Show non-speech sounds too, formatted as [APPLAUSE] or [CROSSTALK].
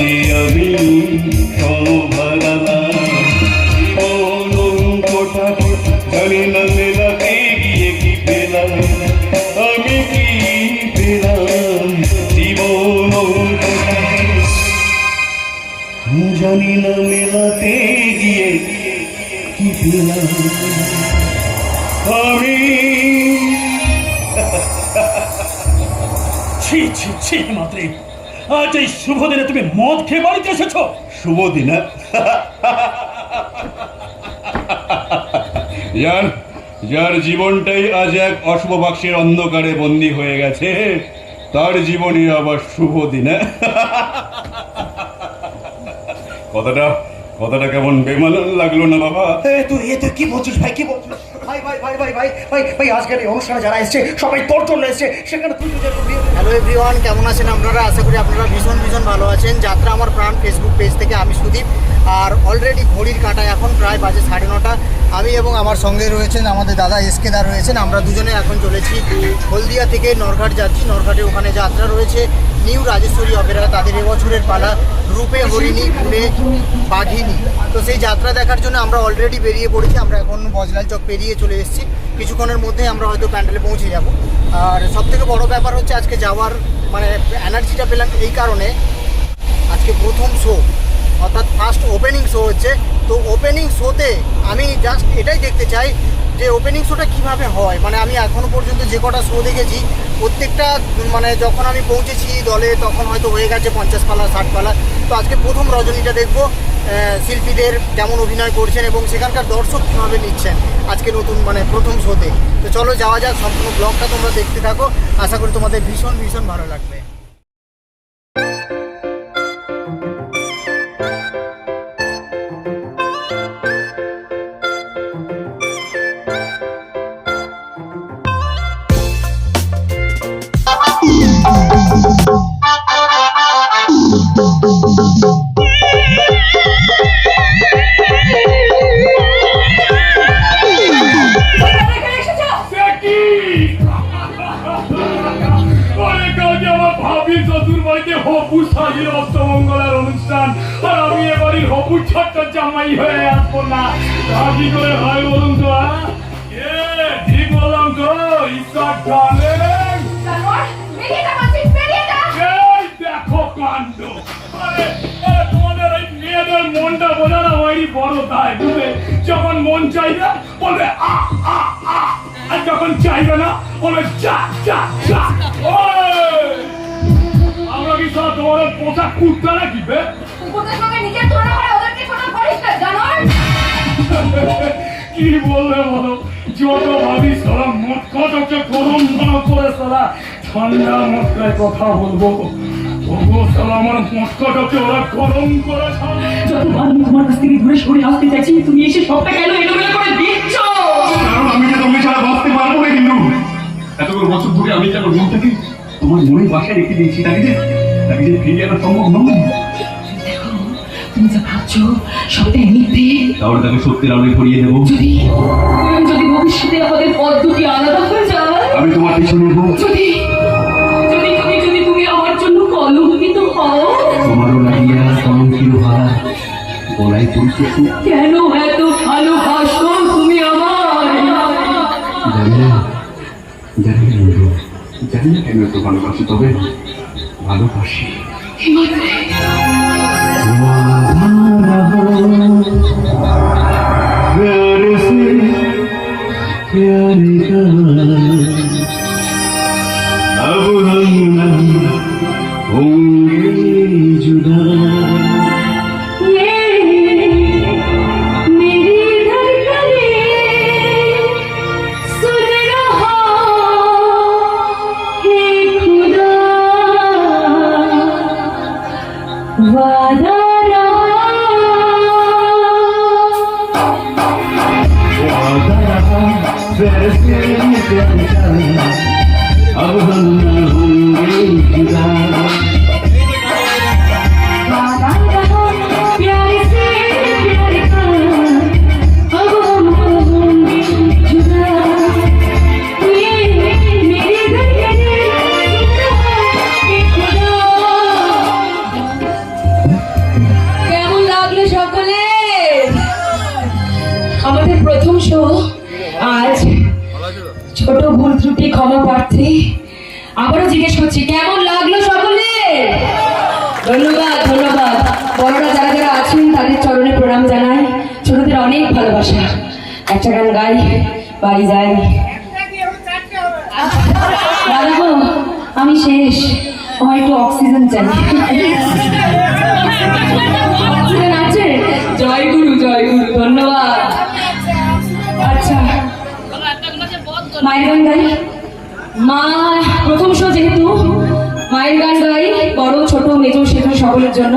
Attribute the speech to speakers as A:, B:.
A: যে আমি শোভালালা অনন্তটা জানি না মেলাতে গিয়ে কি পেলাম। আমি কি পেলাম? জীবন অঙ্কটা জানি না মেলাতে গিয়ে কি [LAUGHS]
B: ছি ছি ছি মাত্রে আজ এই শুভ দিনে তুমি মদ খেয়ে বাড়িতে এসেছ
A: শুভ দিন? যার যার জীবনটাই আজ এক অশুভ বাক্সের অন্ধকারে বন্দী হয়ে গেছে, তার জীবনই আবার শুভ দিন? কথাটা কথাটা কেমন বেমাল লাগল না বাবা?
C: এ তুই এ তুই কি বলছিস ভাই কি বলছিস? ভাই ভাই ভাই ভাই ভাই ভাই ভাই আজকের এই অনুষ্ঠানে যারা এসেছে সবাই তোর জন্য এসেছে। সেখানে তুই
D: হ্যালো এভরিওয়ান কেমন আছেন আপনারা? আশা করি আপনারা ভীষণ ভীষণ ভালো আছেন। যাত্রা আমার প্রাণ ফেসবুক পেজ থেকে আমি সুদীপ। আর অলরেডি ঘড়ির কাঁটায় এখন প্রায় বাজে সাড়ে নটা। আমি এবং আমার সঙ্গে রয়েছেন আমাদের দাদা এসকে দা রয়েছেন। আমরা দুজনে এখন চলেছি হলদিয়া থেকে নরঘাট যাচ্ছি। নরঘাটে ওখানে যাত্রা রয়েছে। নিউ রাজেশ্বরী অপেরা, তাদের এবছরের পালা রূপে, হরিণী ফুলে বাঘিনী। তো সেই যাত্রা দেখার জন্য আমরা অলরেডি বেরিয়ে পড়েছি। আমরা এখন বজলাল চক পেরিয়ে চলে এসেছি। কিছুক্ষণের মধ্যেই আমরা হয়তো প্যান্ডেলে পৌঁছে যাব। আর সব থেকে বড় ব্যাপার হচ্ছে আজকে যাওয়ার মানে এনার্জিটা পেলাম এই কারণে। আজকে প্রথম শো অর্থাৎ ফার্স্ট ওপেনিং শো হচ্ছে। তো ওপেনিং শোতে আমি জাস্ট এটাই দেখতে চাই যে ওপেনিং শোটা কীভাবে হয়। মানে আমি এখনও পর্যন্ত যে কটা শো দেখেছি, প্রত্যেকটা মানে যখন আমি পৌঁছেছি দলে, তখন হয়তো হয়ে গেছে পঞ্চাশ পালা, ষাট পালা। তো আজকে প্রথম রজনীটা দেখব শিল্পীদের কেমন অভিনয় করছেন এবং সেখানকার দর্শক কীভাবে নিচ্ছেন আজকে নতুন মানে প্রথম শোতে তো। চলো যাওয়া যাক, সম্পূর্ণ ব্লগটা তোমরা দেখতে থাকো। আশা করি তোমাদের ভীষণ ভীষণ ভালো লাগবে।
B: সাজির অষ্টমঙ্গলার অনুষ্ঠান আর আমি এবারই হপু ছোট্ট জামাই হয়ে আসব না। তা কি করে হয় বলুন তো? ঠিক বললাম তো ঈশ্বর দেখো কাণ্ড। আরে তোমাদের মেয়েদের মনটা বোঝানো হয়নি বড় তাই বুঝলে? যখন মন চাইবে বলবে আ আ আ। আর যখন চাইবে না বলবে যা যা যা ওই! সব তোমাদের পোশাক কুর্তা নাকি বে?
E: কুকুরদের সঙ্গে নিজের তুলনা করে ওদেরকে ছোট করিস না জানোয়ার
B: কি বললে বলো? যত ভাবি সারা মটকা চোখে গরম মনে করে সারা ঠান্ডা মটকায় কথা বলব। তবুও সারা আমার মটকা চোখে ওরা গরম করে
F: যতবার আমি তোমার কাছ থেকে দূরে সরে আসতে চাইছি তুমি এসে সবটা কেন এলোমেলো করে দিচ্ছ?
A: কারণ আমি যে তুমি ছাড়া বাঁচতে পারব না কিন্তু। এতগুলো বছর ধরে আমি কেন মন থেকে তোমার মনে বাসায় রেখে দিয়েছি তাকে যে তাকে যে ফিরিয়ে আনা সম্ভব নয়।
F: দেখো তুমি যা ভাবছ সবটাই মিথ্যে
A: তাহলে তাকে সত্যির আলোয় পড়িয়ে দেবো।
F: যদি যদি ভবিষ্যতে আমাদের পথ দুটি আলাদা হয়ে যায়
A: আমি তোমার পিছনে নেব।
F: যদি যদি যদি যদি তুমি আমার জন্য কলঙ্কিত হও
A: তোমারও লাগিয়া কলঙ্কির ভাড়া গলায় পড়তে
F: কেন এত ভালোবাসো তুমি আমায়
A: জানি না জানি না জানি না কেন এত ভালোবাসি তবে। ভালোবাসি
G: Yeah, একটা গান গাই, বাড়ি যাই। আমি শেষ। একটু অক্সিজেন চাই। অক্সিজেন আছে? জয় গুরু জয় গুরু, ধন্যবাদ। আচ্ছা। মায়ের গান গাই? মা, প্রথম শো যেহেতু, মায়ের গান গাই, বড়, ছোট, মেজো সেজো সকলের জন্য।